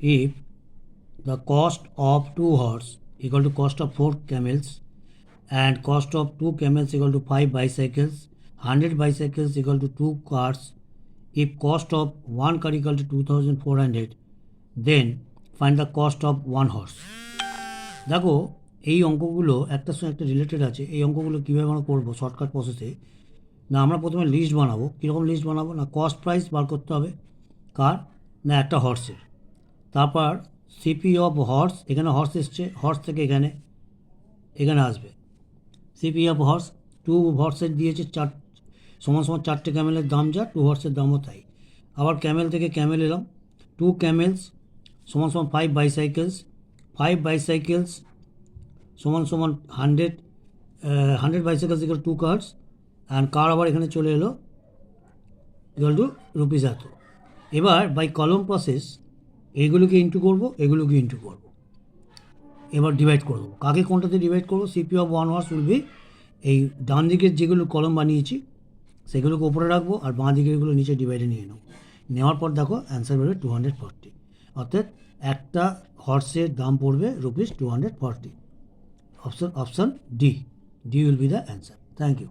if the cost of two horse equal to cost of four camels and cost of two camels equal to five bicycles, hundred bicycles equal to two cars. If cost of one car equal to two thousand four hundred, then find the cost of one horse. দেখো এই অঙ্কগুলো একটার সঙ্গে একটা related আছে এই অঙ্কগুলো কীভাবে আমরা করব শর্টকাট প্রসেসে না আমরা প্রথমে লিস্ট বানাবো কীরকম লিস্ট বানাবো না কস্ট প্রাইস বার করতে হবে কার না একটা হর্সের তারপর সিপি অফ হর্স এখানে হর্স এসছে হর্স থেকে এখানে এখানে আসবে। সিপি অফ হর্স টু হর্সের দিয়েছে চার, সমান সমান চারটে ক্যামেলের দাম যা টু হর্সের দামও তাই। আবার ক্যামেল থেকে ক্যামেল এলাম। টু ক্যামেলস সমান সমান ফাইভ বাইসাইকেলস ফাইভ বাইসাইকেলস সমান সমান hundred hundred bicycles equal two cars and car আবার এখানে চলে এলো ইকাল টু রুপিস এত। এবার বাই কলম প্রসেস এইগুলোকে ইন্টু করব, এগুলোকে ইন্টু করব। এবার ডিভাইড করব। কাকে কোনটাতে ডিভাইড করব? CP of one horse will be এই ডান দিকের যেগুলো কলম বানিয়েছি, সেগুলোকে ওপরে রাখব আর বাঁ দিকের এগুলো নিচে ডিভাইডে নিয়ে নেব। নেওয়ার পর দেখো অ্যান্সার বেরোবে টু হান্ড্রেড ফর্টি অর্থাৎ একটা হর্সের দাম পড়বে rupees two hundred forty option option D D will be the answer thank you